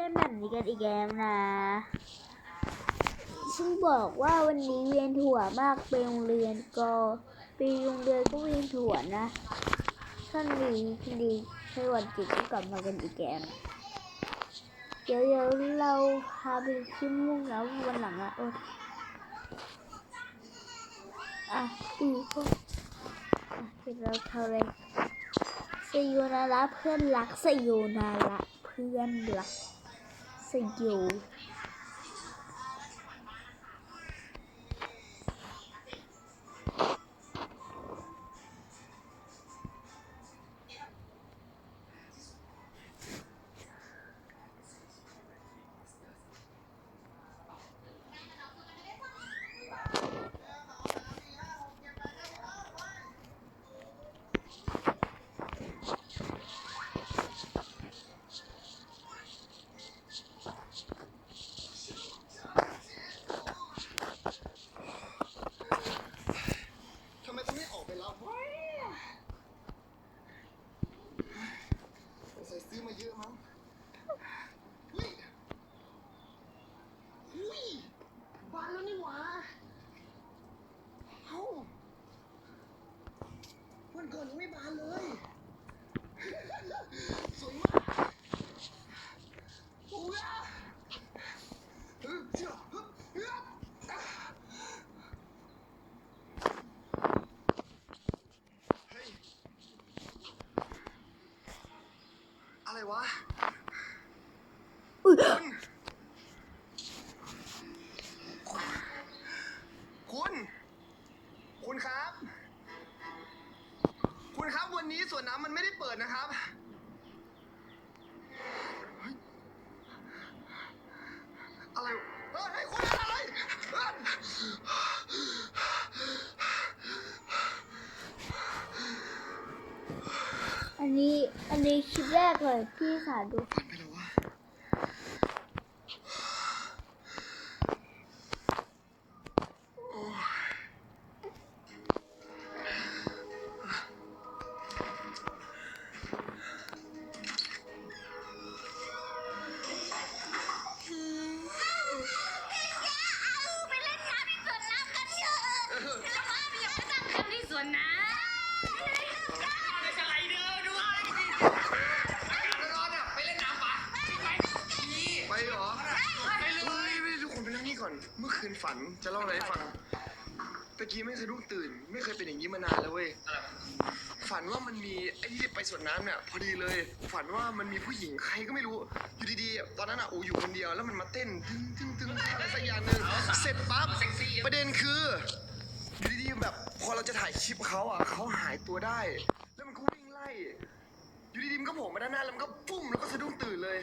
เล่นแบบนี้กันอีกแล้วนะซึ่งบอกว่าวันนี้เวียนหัวมากไปโรงเรียนก็ไปโรงเรียนก็เวียนหัวนะท่านดีดีใช้วันจิตก็กลับมากันอีกแล้วเดี๋ยวเดี๋ยวเราพาไปคิมมุ่งแล้ววันหลังอะโอ๊ยอะอีกพวกอะเดี๋ยวเราเท่าไรสยูนาระเพื่อนรักสยูนาระเพื่อนรัก สยู วันนยังไม่บานเลย สวยมากโอ้ยอะเฮ้ยเจ้าเฮ้ยเฮ้ยอะ เฮ้ย อะไรวะ อุ๊ย คุณ คุณครับ คุณครับวันนี้สวนน้ำมันไม่ได้เปิดนะครับเฮ้ยอะไรเฮ้ยเฮ้ยคุณอะไรเฮ้ย อันนี้อันนี้คลิ ปแรกเลยที่สาดูฝันไปแล้ววะโอ้ยไปเล่นน้ำที่สวนน้ำกันเถอะจะมาเดี๋ยวไปนั่งกันที่สวนน้ำ ฝันจะเล่าอะไรให้ฟังตะกี้ไม่สะดุ้งตื่น ไม่เคยเป็นอย่างนี้มานานแล้วเว้ยอะไรวะฝันว่ามันมีไอ้ที่ไปสวนน้ำเนี่ยพอดีเลย ฝันว่ามันมีผู้หญิงใครก็ไม่รู้อยู่ดีๆ ตอนนั้นอะอูอยู่คนเดียวแล้วมันมาเต้นตึ้งตึ้งตึ้งอะไรสักอย่างหนึ่งเสร็จปั๊บเซ็กซี่ประเด็นคืออยู่ดีๆแบบพอเราจะถ่ายคลิปเขาอะเขาหายตัวได้ แล้วมันก็วิ่งไล่อยู่ดีๆมันก็โผล่มาด้านหน้าแล้วมันก็ปุ้มแล้วก็สะดุ้งตื่นเลย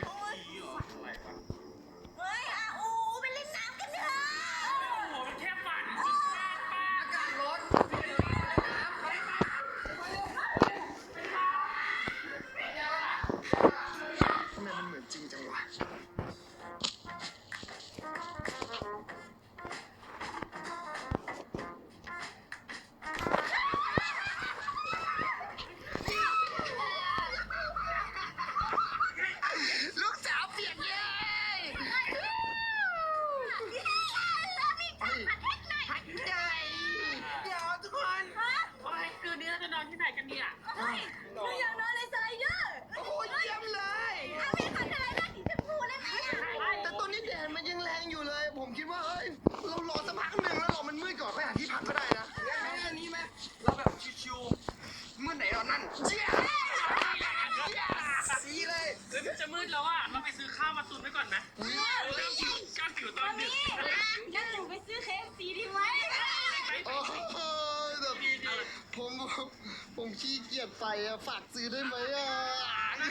ผมผมผมขี้เกียจไปอะฝากซื้อได้ไหมอะ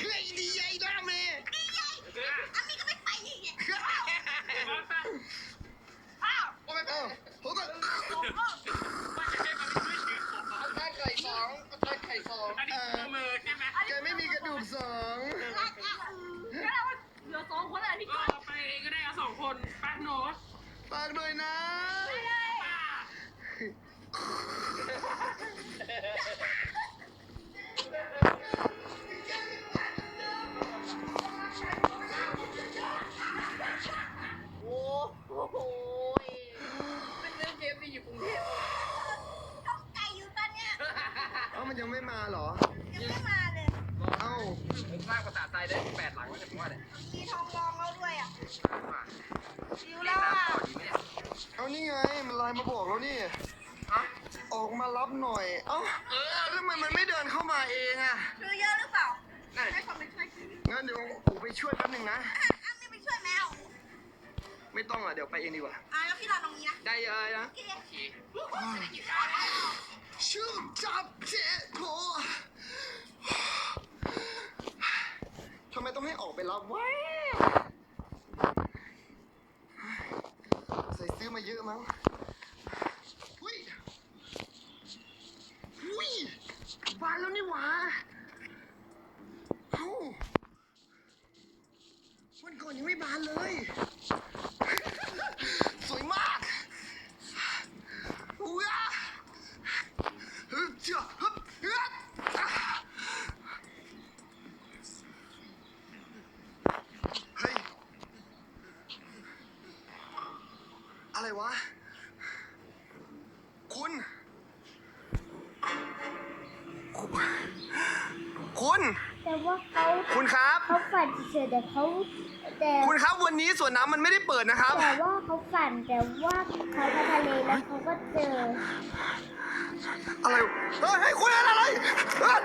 เฮ้ยดีใหญ่ด้าเมย์อามีก็ไม่ไปอีกเนี่ยอ้าวโอ้ยเอ้าผมก็ว่าจะให้มันช่วยถือของเอาแค่ไข่สองเอาแค่ไข่สองอันนี้คือมือใช่ไหมแกไม่มีกระดูกสองงั้นเราเหลือสองคนอะพี่ก็ก้อยเราไปเองก็ได้เอาสองคนป้าโน้ตฝากหน่อยนะ โอ้โหเป็นเรื่องเจฟไปอยู่กรุงเทพข้าวไก่อยู่ตอนเนี้ยเอ้ามันยังไม่มาเหรอ ยังไม่มาเลยเอ้าผมลากภาษาไทยได้แปดหลังแล้วเนี่ยผมว่าเนี่ยมีทองรองเราด้วยอะ เมารับหน่อย เอ้าเออทำไมมันไม่เดินเข้ามาเองอะซื้อเยอะหรือเปล่านั่นให้คนไปช่วยซื้องั้นเดี๋ยวอูไปช่วยแป๊บหนึงนะ อะอะไม่ไปช่วยแมวไม่ต้องอะเดี๋ยวไปเองดีกว่า อะแล้วพี่รอตรงนี้นะได้เลยนะโอเคโอเคจะได้กินข้าวแล้ว ชื่อจับเจ๊โถทำไมต้องให้ออกไปรับวะใส่ซื้อมาเยอะมั้งหุ้ยหุ้ย บานแล้วนี่หว่าเอ้าวันก่อนยังไม่บานเลย สวยมากอุ้ยอะฮึบเจ้าฮึบฮึบอะเฮ้ย อะไรวะ คุณ คุณ แต่ว่าเขา คุณครับ เขาฝันเฉยๆแต่เขาแต่คุณครับวันนี้สวนน้ำมันไม่ได้เปิดนะครับ แต่ว่าเขาฝันแต่ว่าเขาไปทะเลแล้วเขาก็เจออะไรเฮ้ยเฮ้ยคุณอะไรเฮ้ย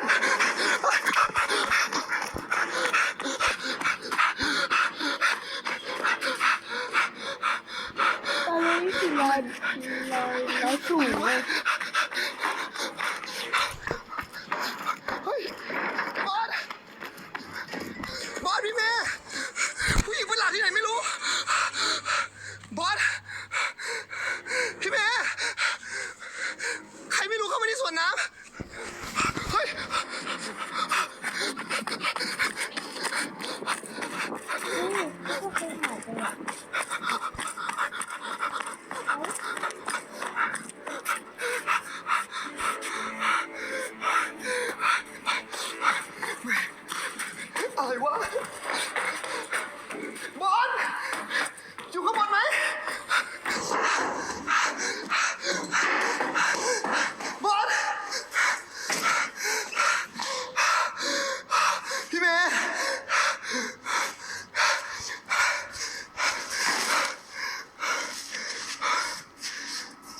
ตอนนี้นี่คือลอยลอยลอยสูงเลย เฮ้ยบอสบอสพี่เมย์ผู้หญิงเป็นหลักที่ไหนไม่รู้ บอส พี่เมย์ใครไม่รู้เข้ามาที่สวนน้ำ เฮ้ย นี่เขาก็เคยหายไปอะ อะไรวะ บอส อยู่ข้างบนไหม บอส พี่เมย์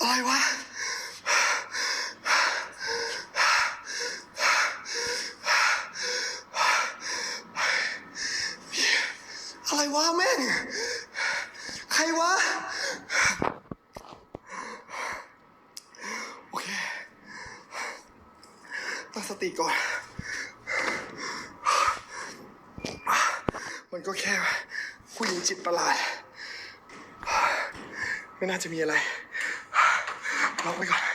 อะไรวะ อะไร วะแม่ง ใครวะ โอเค ตั้งสติก่อน มันก็แค่ผู้หญิงจิตประหลาด ไม่น่าจะมีอะไรล็อกไว้ก่อน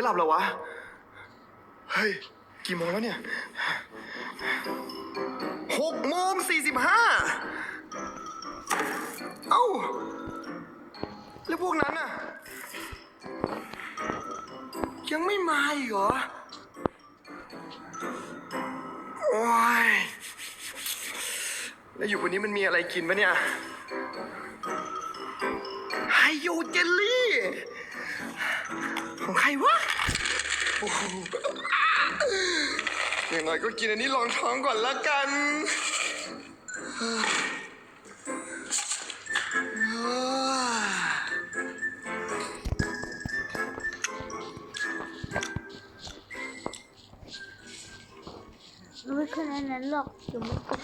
เพื่อหลับเหรอวะ เฮ้ย กี่โมงแล้วเนี่ยหกโมงสี่สิบห้าเอ้า แล้วพวกนั้นน่ะ ยังไม่มาอีกเหรอ โอ้ย แล้วอยู่วันนี้มันมีอะไรกินปะเนี่ย อย่างน้อยก็กินอันนี้รองท้องก่อนละกันเฮ้ยไม่ขนาดนั้นหรอกเดี๋ยวมันตก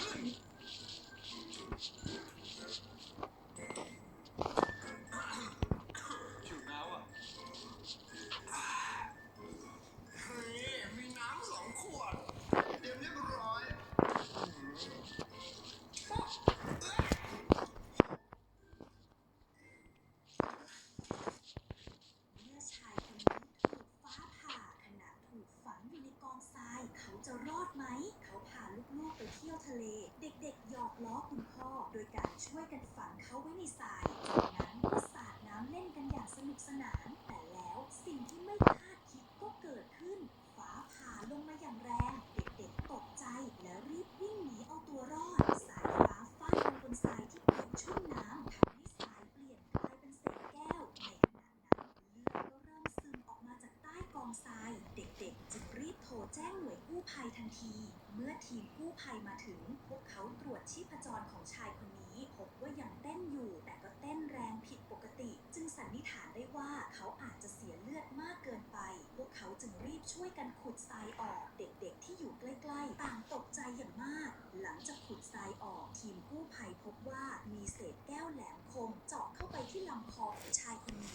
ทันที เมื่อทีมกู้ภัยมาถึง พวกเขาตรวจชีพจรของชายคนนี้ พบว่ายังเต้นอยู่ แต่ก็เต้นแรงผิดปกติ จึงสันนิษฐานได้ว่าเขาอาจจะเสียเลือดมากเกินไป พวกเขาจึงรีบช่วยกันขุดทรายออก เด็กๆ ที่อยู่ใกล้ๆ ต่างตกใจอย่างมาก หลังจากขุดทรายออก ทีมกู้ภัยพบว่ามีเศษแก้วแหลมคม เจาะเข้าไปที่ลำคอของชายคนนี้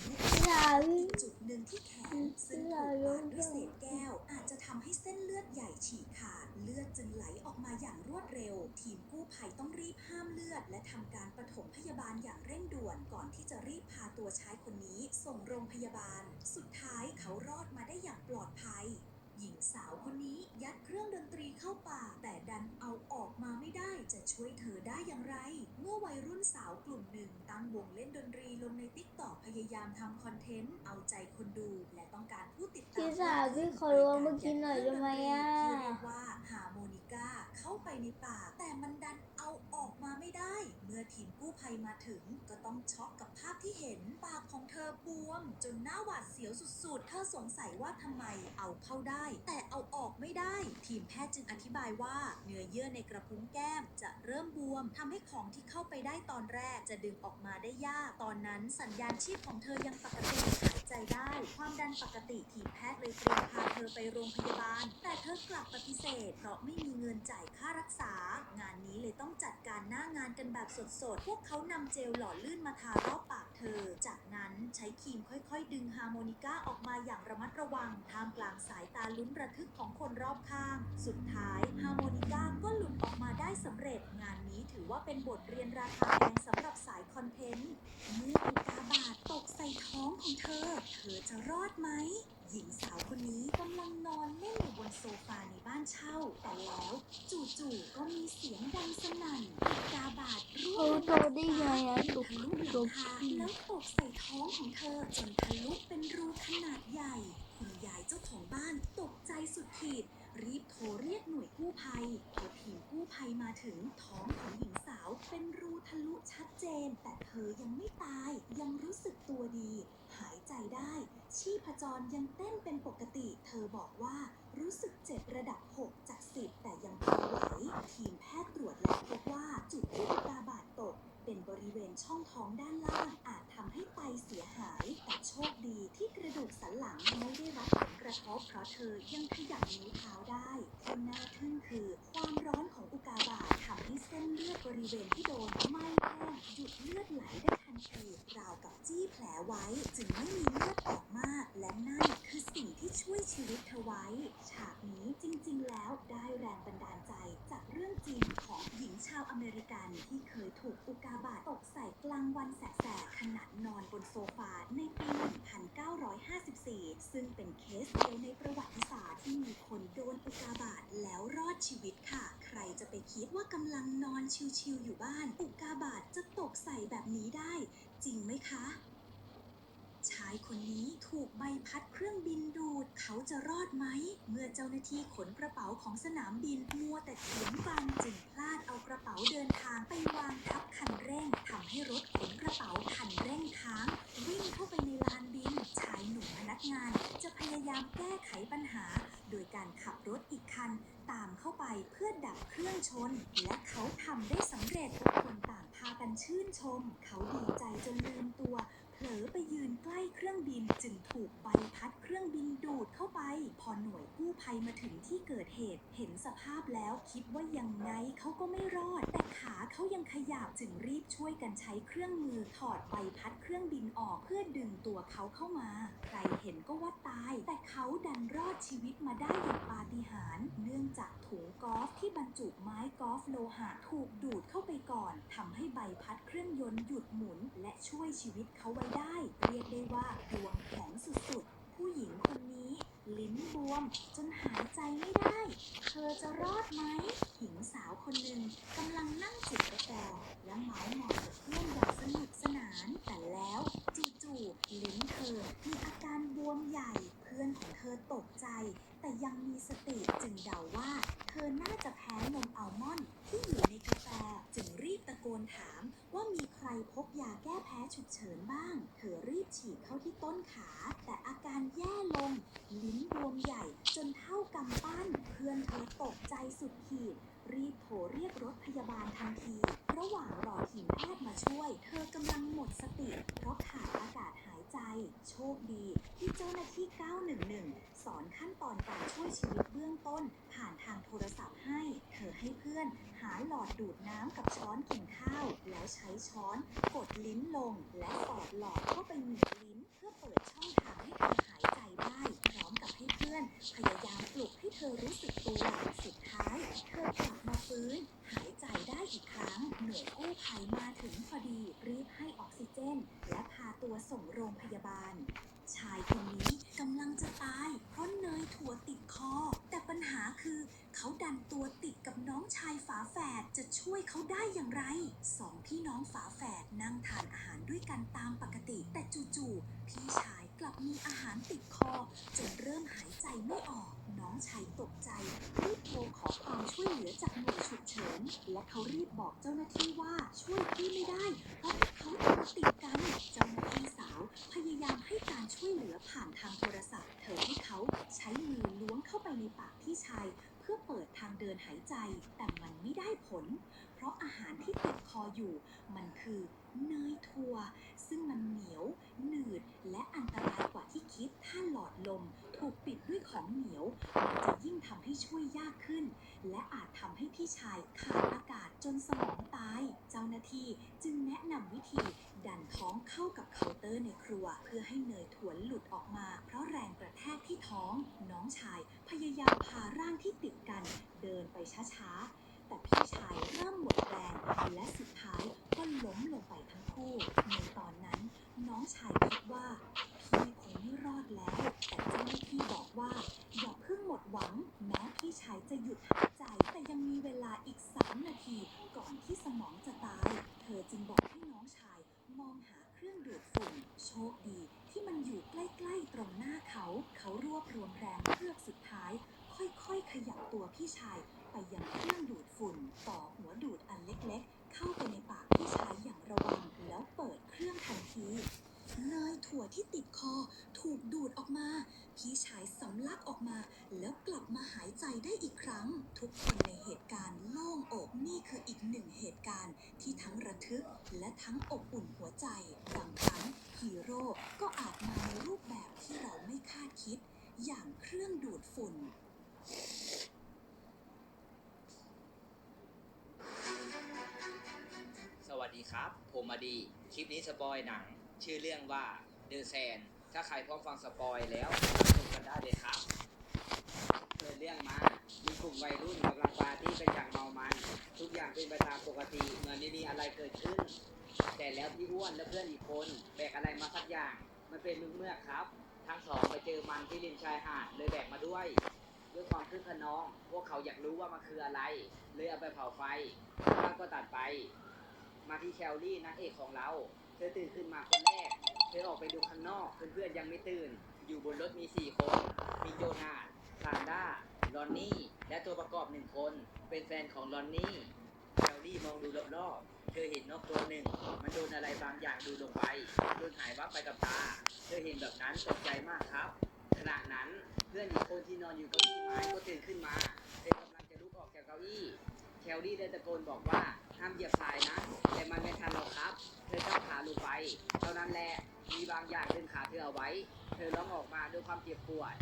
ลาวิ่งอีกจุดหนึ่งที่แขนซึ่งถูกบาดด้วยเศษแก้วอาจจะทำให้เส้นเลือดใหญ่ฉีกขาดเลือด จึงไหลออกมาอย่างรวดเร็ว ทีมกู้ภัยต้องรีบห้ามเลือด และทำการปฐมพยาบาลอย่างเร่งด่วน ก่อนที่จะรีบพาตัวชายคนนี้ ส่งโรงพยาบาล สุดท้ายเขารอดมาได้อย่างปลอดภัย หญิงสาวคนนี้ยัดเครื่องดนตรีเข้าปาก แต่ดันเอาออกมาไม่ได้จะช่วยเธอได้อย่างไร เมื่อวัยรุ่นสาวกลุ่มหนึ่งตั้งวงเล่นดนตรีลงในติ๊กต็อกพยายามทำคอนเทนต์เอาใจคนดู และต้องการผู้ติดตามพี่สาวพี่ขอลองมากินหน่อยได้ไหมอะที่เรียกว่าฮาร์โมนิก้าเข้าไปในปากแต่มันดันเอาออกมาไม่ได้ เมื่อทีมกู้ภัยมาถึงก็ต้องช็อกกับภาพที่เห็นปากของเธอบวม จนหน้าหวาดเสียวสุดๆ เธอสงสัยว่าทำไมเอาเข้าได้แต่เอาออกไม่ได้ ทีมแพทย์จึงอธิบายว่า เนื้อเยื่อในกระพุ้งแก้มจะเริ่มบวมทำให้ของที่เข้าไปได้ตอนแรกจะดึงออกมาได้ยาก ตอนนั้นสัญญาณชีพของเธอยังปกติหายใจได้ ความดันปกติทีมแพทย์เลยเตรียมพาเธอไปโรงพยาบาล แต่เธอกลับปฏิเสธ เพราะไม่มีเงินจ่ายค่ารักษา งานนี้เลยต้องจัดการหน้างานกันแบบสดๆ พวกเขานำเจลหล่อลื่นมาทารอบปาก ธอ จากนั้นใช้ครีมค่อยๆ ดึงฮาร์โมนิก้าออกมาอย่างระมัดระวัง ท่ามกลางสายตาลุ้นระทึกของคนรอบข้าง สุดท้ายฮาร์โมนิก้าก็หลุดออกมาได้สำเร็จ งานนี้ถือว่าเป็นบทเรียนราคาแพงสำหรับสายคอนเทนต์ เมื่ออุกาบาตตกใส่ท้องของเธอ เธอจะรอดไหม หญิงสาวคนนี้กำลังนอนเล่นอยู่บนโซฟาในบ้านเช่า แต่แล้วจู่ๆก็มีเสียงดังสนั่นกาบาตร่วงโตได้ไงอะตกทะลุหลังคาแล้วตกใส่ท้องของเธอจนทะลุเป็นรูขนาดใหญ่ คุณยายเจ้าของบ้านตกใจสุดขีด รีบโทรเรียกหน่วยกู้ภัยพอทีมกู้ภัยมาถึงท้องของหญิงสาวเป็นรูทะลุชัดเจน แต่เธอยังไม่ตายยังรู้สึกตัวดี หายใจได้ ชีพจรยังเต้นเป็นปกติ เธอบอกว่ารู้สึกเจ็บระดับ 6 จาก 10 แต่ยังพอไหว ทีมแพทย์ตรวจแล้วพบว่าจุดที่อุกาบาตตก เป็นบริเวณช่องท้องด้านล่าง อาจทำให้ไตเสียหาย แต่โชคดีที่กระดูกสันหลังไม่ได้รับผลกระทบเพราะเธอยังขยับนิ้วเท้าได้ที่น่าทึ่งคือ ความร้อนของอุกาบาตทำให้เส้นเลือดบริเวณที่โดนไม่แห้งหยุดเลือดไหลได้ ทันทีราวกับจี้แผลไว้จึงไม่มีเลือดออกมาก และนั่นคือสิ่งที่ช่วยชีวิตเธอไว้ ฉากนี้จริงๆ แล้วได้แรงบันดาลใจจากเรื่องจริงของหญิงชาวอเมริกันที่เคยถูกอุกาบาตตกใส่กลางวันแสกๆขณะนอนบนโซฟาในปี 1954 ซึ่งเป็นเคสเดียวในประวัติศาสตร์ที่มีคนโดนอุกาบาตแล้วรอดชีวิตค่ะ ใครจะไปคิดว่ากำลังนอนชิวๆอยู่บ้าน อุกาบาตจะตกใส่แบบนี้ได้ จริงไหมคะ ชายคนนี้ถูกใบพัดเครื่องบินดูด เขาจะรอดไหม เมื่อเจ้าหน้าที่ขนกระเป๋าของสนามบินมัวแต่เถียงกันจึงพลาดเอากระเป๋าเดินทางไปวางทับคันเร่งทำให้รถขนกระเป๋าคันเร่งค้าง วิ่งเข้าไปในลานบิน ชายหนุ่มพนักงาน จะพยายามแก้ไขปัญหา โดยการขับรถอีกคัน ตามเข้าไปเพื่อดับเครื่องชน และเขาทำได้สำเร็จทุกคนต่างพากันชื่นชม เขาดีใจจนลืมตัว ลอไปยืนใกล้เครื่องบินจึงถูกใบพัดเครื่องบินดูดเข้าไป พอหน่วยกู้ภัยมาถึงที่เกิดเหตุ เห็นสภาพแล้วคิดว่ายังไงเขาก็ไม่รอด แต่ขาเขายังขยับจึงรีบช่วยกันใช้เครื่องมือถอดใบพัดเครื่องบินออกเพื่อดึงตัวเขาเข้ามา ใครเห็นก็ว่าตาย แต่เขาดันรอดชีวิตมาได้อย่างปาฏิหาริย์เนื่องจากถุงกอล์ฟที่บรรจุไม้กอล์ฟโลหะถูกดูดเข้าไปก่อนทำให้ใบพัดเครื่องยนต์หยุดหมุน และช่วยชีวิตเขาไว้ได้เรียกได้ว่าดวงแข็งสุดๆ ผู้หญิงคนนี้ลิ้นบวมจนหายใจไม่ได้ เธอจะรอดไหม หญิงสาวคนหนึ่งกำลังนั่งจิบกาแฟและเมาส์มอยกับเพื่อนอย่างสนุกสนาน แต่แล้วจู่ๆลิ้นเธอมีอาการบวมใหญ่ เพื่อนของเธอตกใจ แต่ยังมีสติจึงเดาว่า เธอน่าจะแพ้นมอัลมอนด์ที่อยู่ในกาแฟจึงรีบตะโกนถามว่ามีใครพบยาแก้แพ้ฉุกเฉินบ้าง เธอรีบฉีดเข้าที่ต้นขา แต่อาการแย่ลง ลิ้นบวมใหญ่จนเท่ากำปั้น เพื่อนเธอตกใจสุดขีด รีบโทรเรียกรถพยาบาลทันที ระหว่างรอทีมแพทย์มาช่วย เธอกำลังหมดสติ เพราะขาดอากาศหายใจ โชคดีที่เจ้าหน้าที่ 911 สอนขั้นตอนการช่วยชีวิตเบื้องต้น ผ่านทางโทรศัพท์ให้ เธอให้เพื่อน หาหลอดดูดน้ำกับช้อนกินข้าว แล้วใช้ช้อนกดลิ้นลง และสอดหลอดเข้าไปหนีบลิ้น เพื่อเปิดช่องทางให้เธอหายใจได้ พร้อมกับให้เพื่อน พยายามปลุกให้เธอรู้สึกตัว สุดท้าย เธอกลับมาฟื้น หายใจได้อีกครั้ง หน่วยกู้ภัยมาถึงพอดีรีบให้ออกซิเจน และพาตัวส่งโรงพยาบาล ชายคนนี้กำลังจะตายเพราะเนยถั่วติดคอ แต่ปัญหาคือ เขาดันตัวติดกับน้องชายฝาแฝดจะช่วยเขาได้อย่างไรสองพี่น้องฝาแฝดนั่งทานอาหารด้วยกันตามปกติ แต่จู่ๆพี่ชาย กลับมีอาหารติดคอ จนเริ่มหายใจไม่ออก น้องชายตกใจรีบโทรขอความช่วยเหลือจากหน่วยฉุกเฉิน และเขารีบบอกเจ้าหน้าที่ว่าช่วยพี่ไม่ได้ เพราะเขาตัวติดกัน เจ้าหน้าที่สาว พยายามให้การช่วยเหลือผ่านทางโทรศัพท์ เธอให้เขาใช้มือล้วงเข้าไปในปากพี่ชาย เพื่อเปิดทางเดินหายใจ แต่มันไม่ได้ผล เพราะอาหารที่ติดคออยู่ มันคือ เนยถั่ว ซึ่งมันเหนียว หนืด และอันตรายกว่าที่คิด ถ้าหลอดลม ถูกปิดด้วยของเหนียวมันจะยิ่งทำให้ช่วยยากขึ้น และอาจทำให้พี่ชายขาดอากาศจนสมองตาย เจ้าหน้าที่จึงแนะนำวิธี ดันท้องเข้ากับเคาน์เตอร์ในครัว เพื่อให้เนยถั่วหลุดออกมา เพราะแรงกระแทกที่ท้อง น้องชายพยายามพาร่างที่ติดกัน เดินไปช้าๆ แต่พี่ชายเริ่มหมดแรง และสุดท้ายก็ล้มลงไปทั้งคู่ ในตอนนั้นน้องชายคิดว่า พี่คงไม่รอดแล้ว แต่เจ้าหน้าที่บอกว่า อย่าเพิ่งหมดหวัง แม้พี่ชายจะหยุดหายใจแต่ยังมีเวลาอีก3นาที ก่อนที่สมองจะตาย เธอจึงบอกให้น้องชายมองหาเครื่องดูดฝุ่น โชคดีที่มันอยู่ใกล้ๆตรงหน้าเขา เขารวบรวมแรงเพื่อสุดท้าย ค่อยๆ ขยับตัวพี่ชาย ไปยังเครื่องดูดฝุ่น ต่อหัวดูดอันเล็กๆ เข้าไปในปากพี่ชายอย่างระวังแล้วเปิดเครื่องทันทีเนยถั่วที่ติดคอถูกดูดออกมา พี่ชายสำลักออกมา แล้วกลับมาหายใจได้อีกครั้ง ทุกคนในเหตุการณ์โล่งอกนี่คืออีกหนึ่งเหตุการณ์ที่ทั้งระทึกและทั้งอบอุ่นหัวใจบางครั้งฮีโร่ก็อาจมาในรูปแบบที่เราไม่คาดคิด อย่างเครื่องดูดฝุ่น มมาดีคลิปนี้สปอยหนัง ชื่อเรื่องว่าเดอะแซนถ้าใครพร้อมฟังสปอยแล้วชมกันได้เลยครับเปิดเรื่องมา มีกลุ่มวัยรุ่นกำลังปาร์ตี้กันอย่างเมามัน ทุกอย่างเป็นไปตามปกติเหมือนไม่มีอะไรเกิดขึ้น แต่แล้วพี่อ้วนและเพื่อนอีกคนแบกอะไรมาสักอย่าง มันเป็นมึงเมือกครับ ทั้งสองไปเจอมันที่ริมชายหาดเลยแบกมาด้วยด้วยความคึกขนอง พวกเขาอยากรู้ว่ามันคืออะไร เลยเอาไปเผาไฟภาพก็ตัดไป มาที่แคลรี่นางเอกของเรา เธอตื่นขึ้นมาคนแรก เธอออกไปดูข้างนอก เพื่อนๆยังไม่ตื่น อยู่บนรถมี4คน มีโจนาธซานด้าลอนนี่ และตัวประกอบหนึ่งคน เป็นแฟนของลอนนี่แคลรี่มองดูรอบๆ เธอเห็นนกตัวหนึ่ง มันโดนอะไรบางอย่างดูลงไปโดนหายวับไปกับตา เธอเห็นแบบนั้นตกใจมากครับ ขณะนั้นเพื่อนอีกคนที่นอนอยู่เก้าอี้ไม้ก็ตื่นขึ้นมา เธอกำลังจะลุกออกจากเก้าอี้แคลรี่ได้ตะโกนบอกว่า ห้ามเหยียบทรายนะ แต่มันไม่ทันเราครับ เธอก้าวขาลงไปเท่านั้นแหละ มีบางอย่างดึงขาเธอเอาไว้ เธอร้องออกมาด้วยความเจ็บปวด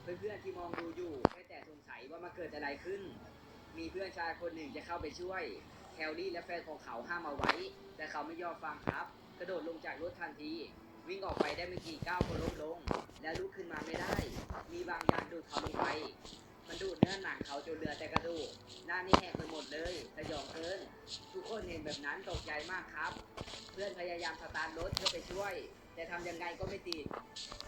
เพื่อนๆที่มองดูอยู่แค่แต่สงสัยว่ามันเกิดอะไรขึ้น มีเพื่อนชายคนหนึ่งจะเข้าไปช่วย แคลรี่และแฟนของเขาห้ามเอาไว้ แต่เขาไม่ยอมฟังครับ กระโดดลงจากรถทันทีวิ่งออกไปได้ไม่กี่ก้าวก็ล้มลง และลุกขึ้นมาไม่ได้ มีบางอย่างดูดเขาลงไป มันดูดเนื้อหนังเขาจนเหลือแต่กระดูก หน้านี่แหกไปหมดเลยสยองเกิน ทุกคนเห็นแบบนั้นตกใจมากครับ เพื่อนพยายามสตาร์ทรถเพื่อไปช่วย แต่ทำยังไงก็ไม่ติด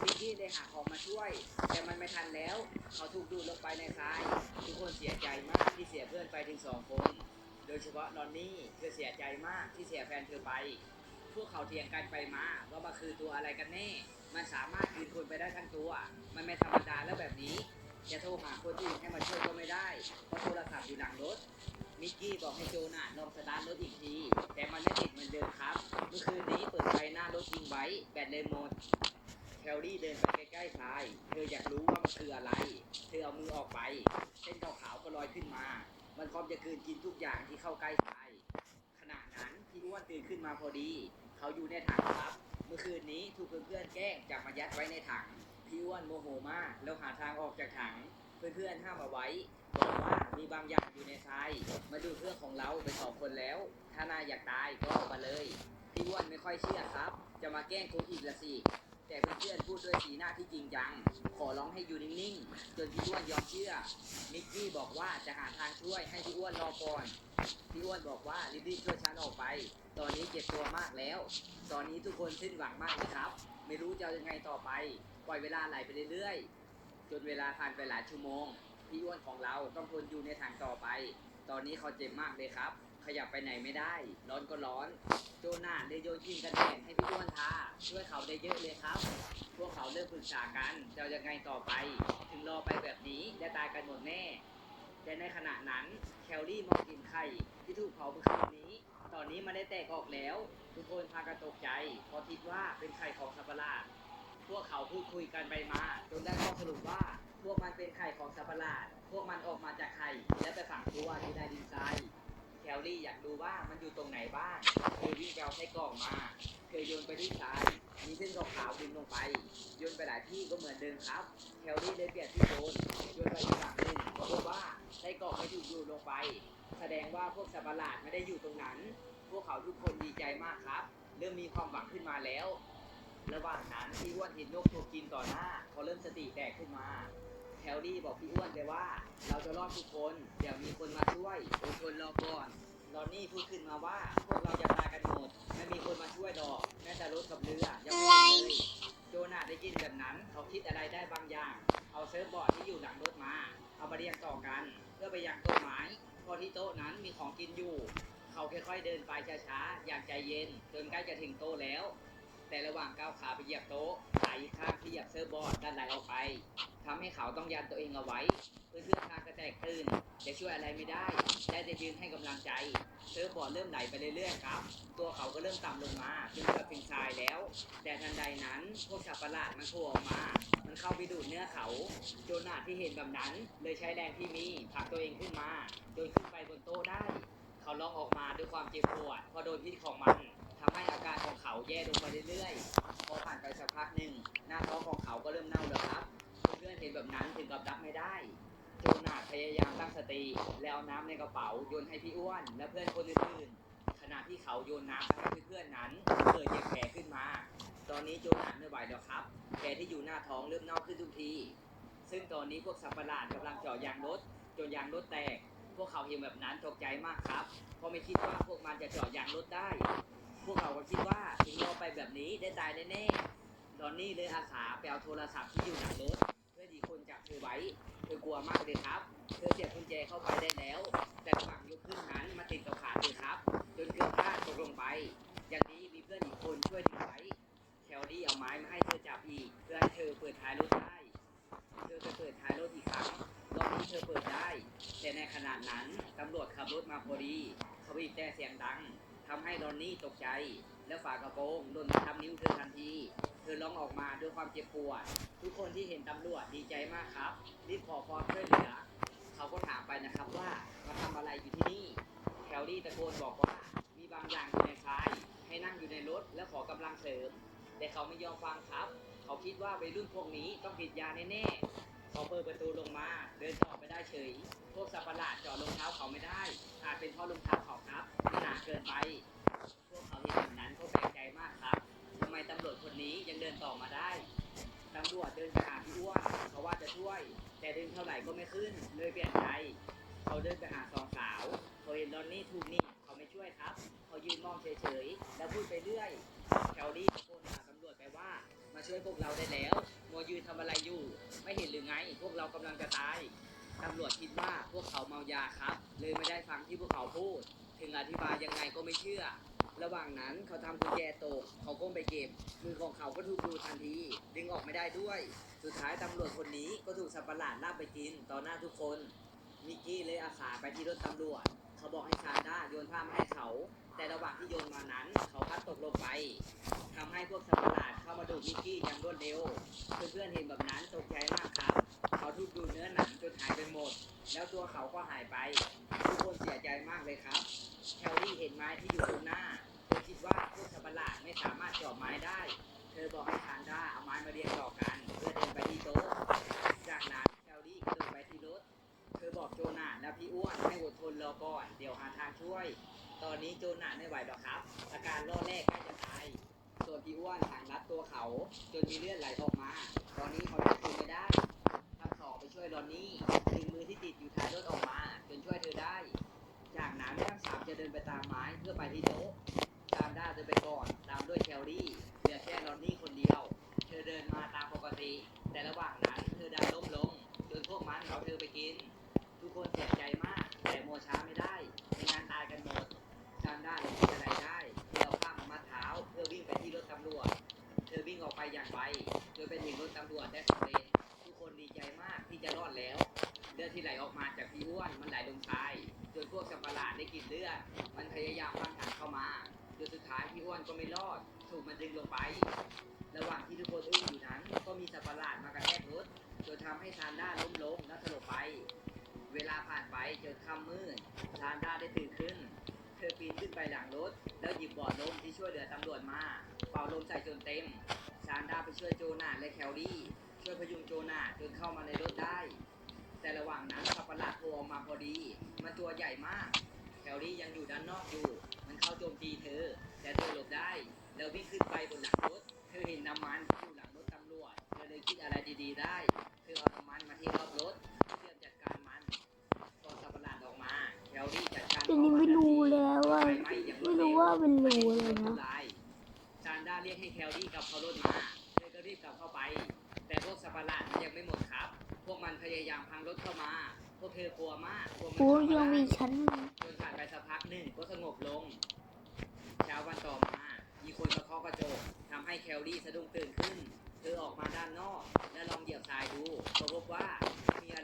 มิกกี้ได้หาของมาช่วย แต่มันไม่ทันแล้ว เขาถูกดูดลงไปในทราย ทุกคนเสียใจมากที่เสียเพื่อนไปถึงสองคนโดยเฉพาะนอนนี่เธอเสียใจมากที่เสียแฟนเธอไป พวกเขาเถียงกันไปมาว่ามันคือตัวอะไรกันแน่ มันสามารถยืนคนไปได้ทั้งตัว มันไม่ธรรมดาแล้วแบบนี้จะโทรหาคนอื่นให้มาช่วยก็ไม่ได้เพราะโทรศัพท์อยู่หลังรถ มิกกี้บอกให้โจน่ะลองสตาร์ทรถอีกที แต่มันไม่ติดเหมือนเดิมครับ เมื่อคืนนี้เปิดไฟหน้ารถทิ้งไว้ แบตเลยหมดแคลรี่เดินไปใกล้ๆทราย เธออยากรู้ว่ามันคืออะไร เธอเอามือออกไป เส้นขาวๆก็ลอยขึ้นมา มันพร้อมจะกลืนกินทุกอย่างที่เข้าใกล้ทราย ขณะนั้นพี่อ้วนตื่นขึ้นมาพอดี เขาอยู่ในถังครับ เมื่อคืนนี้ถูกเพื่อนๆแกล้งจับมายัดไว้ในถัง พี่อ้วนโมโหมากแล้วหาทางออกจากถัง เพื่อนๆห้ามเอาไว้บอกว่ามีบางอย่างอยู่ในทรายมาดูเครื่องของเราไปสองคนแล้ว ถ้านายอยากตายก็ออกมาเลยพี่อ้วนไม่ค่อยเชื่อครับ จะมาแกล้งคนอีกละสิแต่เพื่อนๆพูดด้วยสีหน้าที่จริงจัง ขอร้องให้อยู่นิ่งๆ จนพี่อ้วนยอมเชื่อมิกกี้บอกว่าจะหาทางช่วยให้พี่อ้วนรอก่อน พี่อ้วนบอกว่ารีบๆช่วยฉันออกไป ตอนนี้เจ็บตัวมากแล้ว ตอนนี้ทุกคนสิ้นหวังมากเลยครับ ไม่รู้จะยังไงต่อไป ปล่อยเวลาไหลไปเรื่อยๆ จนเวลาผ่านไปหลายชั่วโมง พี่อ้วนของเราต้องทนอยู่ในทางต่อไป ตอนนี้เขาเจ็บมากเลยครับ ขยับไปไหนไม่ได้ ร้อนก็ร้อน โจนาเลยโยนครีมกันแดดให้พี่อ้วนทาช่วยเขาได้เยอะเลยครับ พวกเขาเริ่มปรึกษากันจะเอายังไงต่อไป ถึงรอไปแบบนี้จะตายกันหมดแน่ แต่ในขณะนั้นแคลรี่มองกินไข่ที่ถูกเผาเมื่อคืนนี้ ตอนนี้มันได้แตกออกแล้ว ทุกคนพากันตกใจเพราะคิดว่าเป็นไข่ของสัตว์ประหลาด วกเขาพูดคุยกันไปมา จนได้ข้อสรุปว่า พวกมันเป็นไข่ของสัตว์ประหลาด พวกมันออกมาจากไข่และไปฝังตัวอยู่ในดินทรายแคลรี่อยากดูว่ามันอยู่ตรงไหนบ้างเธอวิ่งไปเอาไส้กรอกมาเธอโยนไปที่ทราย มีเส้นขาวๆดึงลงไป โยนไปหลายที่ก็เหมือนเดิมครับ แคลรี่ได้เปลี่ยนที่โยนโยนไปอีกฝั่งหนึ่งก็พบว่าไส้กรอกไม่ถูกโยนลงไป แสดงว่าพวกสัตว์ประหลาดไม่ได้อยู่ตรงนั้น พวกเขาทุกคนดีใจมากครับ เริ่มมีความหวังขึ้นมาแล้ว ระหว่างนั้นพี่อ้วนเห็นนกถูกกินต่อหน้าเขาเริ่มสติแตกขึ้นมาแคลรี่บอกพี่อ้วนไปว่า เราจะรอดทุกคน เดี๋ยวมีคนมาช่วยอดทนรอก่อนลอนนี่พูดขึ้นมาว่าพวกเราจะตายกันหมดไม่มีคนมาช่วยดอกแม้แต่รถกับเรือยังไม่เห็นเลยโจนาได้ยินแบบนั้น เขาคิดอะไรได้บางอย่าง เอาเซิร์ฟบอร์ดที่อยู่หลังรถมา เอามาเรียงต่อกัน เพื่อไปยังต๊ะไม้พอที่โต๊ะนั้นมีของกินอยู่ เขาค่อยๆเดินไปช้าๆอย่างใจเย็นจนใกล้จะถึงโต๊ะแล้ว แต่ระหว่างก้าวขาไปเหยียบโต๊ะขาอีกข้างที่เหยียบเซิร์ฟบอร์ดดันไหลออกไปทำให้เขาต้องยันตัวเองเอาไว้ เพื่อเพื่อนทางกระแตกตื่นแต่ช่วยอะไรไม่ได้ได้แต่ยืนให้กำลังใจ เซิร์ฟบอร์ดเริ่มไหลไปเรื่อยๆครับ ตัวเขาก็เริ่มต่ำลงมาจนเกือบถึงทรายแล้ว แต่ทันใดนั้นพวกสัตว์ประหลาดมันโผล่ออกมา มันเข้าไปดูดเนื้อเขา โจนาที่เห็นแบบนั้น เลยใช้แรงที่มีผลักตัวเองขึ้นมา โดยขึ้นไปบนโต๊ะได้ เขาร้องออกมาด้วยความเจ็บปวดเพราะโดนพิษของมัน ทำให้อาการของเขาแย่ลงไปเรื่อยๆ พอผ่านไปสักพักหนึ่งหน้าท้องของเขาก็เริ่มเน่าแล้วครับ เพื่อนเห็นแบบนั้นถึงกับรับไม่ได้โจนาพยายามตั้งสติแล้วเอาน้ำในกระเป๋าโยนให้พี่อ้วน และเพื่อนคนอื่นๆ ขณะที่เขาโยนน้ำให้เพื่อนๆนั้นเกิดเจ็บแผลขึ้นมา ตอนนี้โจนาไม่ไหวแล้วครับ แผลที่อยู่หน้าท้องเริ่มเน่าขึ้นทุกที ซึ่งตอนนี้พวกสัตว์ประหลาดกำลังเจาะยางรถจนยางรถแตก พวกเขาเห็นแบบนั้นตกใจมากครับ เพราะไม่คิดว่าพวกมันจะเจาะยางรถได้ พวกเขาก็คิดว่าถึงรอไปแบบนี้ได้ตายแน่ๆตอนนี้เลยอาสาไปเอาโทรศัพท์ที่อยู่หลังรถเพื่อดีคนจับเธอไว้ เธอกลัวมากเลยครับ เธอเสียบกุญแจเข้าไปได้แล้ว แต่ฝั่งยกขึ้นนั้นมาติดกับขาเธอครับ จนเกือบพลาดตกลงไป อย่างนี้มีเพื่อนอีกคนช่วยดึงไว้แคลรี่เอาไม้มาให้เธอจับอีก เพื่อให้เธอเปิดท้ายรถได้ เธอไปเปิดท้ายรถอีกครั้งรอบนี้เธอเปิดได้ แต่ในขณะนั้นตำรวจขับรถมาพอดี เขาบีบแต่เสียงดัง ทำให้ดอนนี่ตกใจ และฝากระโปรงหล่นทับนิ้วเธอทันที เธอร้องออกมาด้วยความเจ็บปวด ทุกคนที่เห็นตำรวจดีใจมากครับรีบขอความช่วยเหลือ เขาก็ถามไปนะครับว่ามาทำอะไรอยู่ที่นี่แคลรี่ตะโกนบอกว่ามีบางอย่างอยู่ในทราย ให้นั่งอยู่ในรถและขอกำลังเสริม แต่เขาไม่ยอมฟังครับ เขาคิดว่าวัยรุ่นพวกนี้ต้องติดยาแน่ๆ เขาเปิดประตูลงมา เดินต่อไปได้เฉย พวกสัตว์ประหลาดเจาะรองเท้าเขาไม่ได้ อาจเป็นเพราะรองเท้าเขาครับหนาเกินไป พวกเขาเห็นแบบนั้นก็แปลกใจมากครับทำไมตำรวจคนนี้ยังเดินต่อมาได้ตำรวจเดินไปหาพี่อ้วนเขาว่าจะช่วย แต่ดึงเท่าไหร่ก็ไม่ขึ้น เลยเปลี่ยนใจ เขาเดินไปหาสองสาวเขาเห็นลอนนี่ถูกนี่เขาไม่ช่วยครับ เขายืนมองเฉยๆ แล้วพูดไปเรื่อยแคลรี่ตะโกนหาตำรวจไปว่า มาช่วยพวกเราได้แล้วมัวยืนทำอะไรอยู่ ไม่เห็นหรือไง พวกเรากำลังจะตายตำรวจคิดว่าพวกเขาเมายาครับ เลยไม่ได้ฟังที่พวกเขาพูด ถึงอธิบายยังไงก็ไม่เชื่อ ระหว่างนั้นเขาทำกุญแจตกเขาก้มไปเก็บ มือของเขาก็ถูกดูดทันที ดึงออกไม่ได้ด้วย สุดท้ายตำรวจคนนี้ก็ถูกสัตว์ประหลาดลากไปกินต่อหน้าทุกคนมิกกี้เลยอาสาไปที่รถตำรวจ เขาบอกให้ชานด้าโยนผ้ามาให้เขา แต่ระหว่างที่โยนมานั้น เขาพัดตกลงไปทำให้พวกสัตว์ประหลาดเข้ามาดูมิกกี้อย่างรวดเร็ว เพื่อนๆเห็นแบบนั้นตกใจมากครับ เขาทุบดูเนื้อหนังจนหายไปหมด แล้วตัวเขาก็หายไป ทุกคนเสียใจมากเลยครับแคลรี่เห็นไม้ที่อยู่ตรงหน้าเธอคิดว่าพวกสัตว์ประหลาดไม่สามารถเจาะไม้ได้ เธอบอกให้ทานด้าเอาไม้มาเรียงต่อกัน เพื่อเดินไปที่โต๊ะ จากนั้นแคลรี่ก็เดินไปที่รถ เธอบอกโจนาและพี่อ้วนให้อดทนรอก่อน เดี๋ยวหาทางช่วย ตอนนี้โจนาไม่ไหวหรอกครับ อาการรอดแรกใกล้จะตาย ส่วนพี่อ้วนทางรัดตัวเขา จนมีเลือดไหลออกมา ตอนนี้เขายังคุมไม่ได้ทั้งสองไปช่วยรอนนี่ดึงมือที่ติดอยู่ท้ายรถออกมา จนช่วยเธอได้ จากนั้นทั้งสามจะเดินไปตามไม้เพื่อไปที่โต๊ะซามด้าเดินไปก่อน ตามด้วยแคลรี่ เหลือแค่รอนนี่คนเดียว เธอเดินมาตามปกติ แต่ระหว่างนั้นเธอดันล้มลง จนพวกมันเอาเธอไปกิน ทุกคนเสียใจมาก แต่โมช้าไม่ได้ ในงานตายกันหมดามด้าเลยคิดอะไรได้เธอเอาผ้ามมัดเท้าเพื่อวิ่งไปที่รถตำรวจ เธอวิ่งออกไปอย่างไวจนไปถึงรถตำรวจได้สำเร็จทุกคนดีใจมากที่จะรอดแล้วเลือดที่ไหลออกมาจากพี่อ้วนมันไหลลงทรายจนพวกสัตว์ประหลาดได้กินเลือดมันพยายามพังทางเข้ามาจนสุดท้ายพี่อ้วนก็ไม่รอดถูกมันดึงลงไป ระหว่างที่ทุกคนอึ้งอยู่นั้น ก็มีสัตว์ประหลาดมากระแทกรถจนทำให้ซานด้าล้มลงและสลบไป เวลาผ่านไปจนค่ำมืดซานด้าได้ตื่นขึ้น ปีนขึ้นไปหลังรถ แล้วหยิบบอดลมที่ช่วยเหลือตำรวจมา เป่าลมใส่จนเต็ม ซานด้าไปช่วยโจนาและแคลรี่ ช่วยพยุงโจนาจนเข้ามาในรถได้ แต่ระหว่างนั้นสัตว์ประหลาดโผล่ออกมาพอดี มันตัวใหญ่มาก แคลรี่ยังอยู่ด้านนอกอยู่ มันเข้าโจมตีเธอ แต่เธอหลบได้ แล้ววิ่งขึ้นไปบนหลังรถ เธอเห็นน้ำมันอยู่หลังรถตำรวจ เธอเลยคิดอะไรดีๆได้ เธอเอาน้ำมันมาเทรอบรถเพื่อจัดการมันตอนสัตว์ประหลาดออกมา แคลรี่จัด การแต่นี่ไม่รู้แล้วว่าไม่รู้ว่าเป็นรูเลยนะซานด้าเรียกให้แคลรี่กับเขารถมาเธอก็รีบกลับเข้าไป แต่พวกสัปหลาดยังไม่หมดครับ พวกมันพยายามพังรถเข้ามา พวกเธอกลัวมากกลัวมันโอ้ยังมีชั้นจนผ่านไปสักพักหนึ่งก็สงบลง เช้าวันต่อมา มีคนมาเคาะกระจกทำให้แคลรี่สะดุ้งตื่นขึ้น เธอออกมาด้านนอก และลองเหยียบทรายดู ก็พบว่า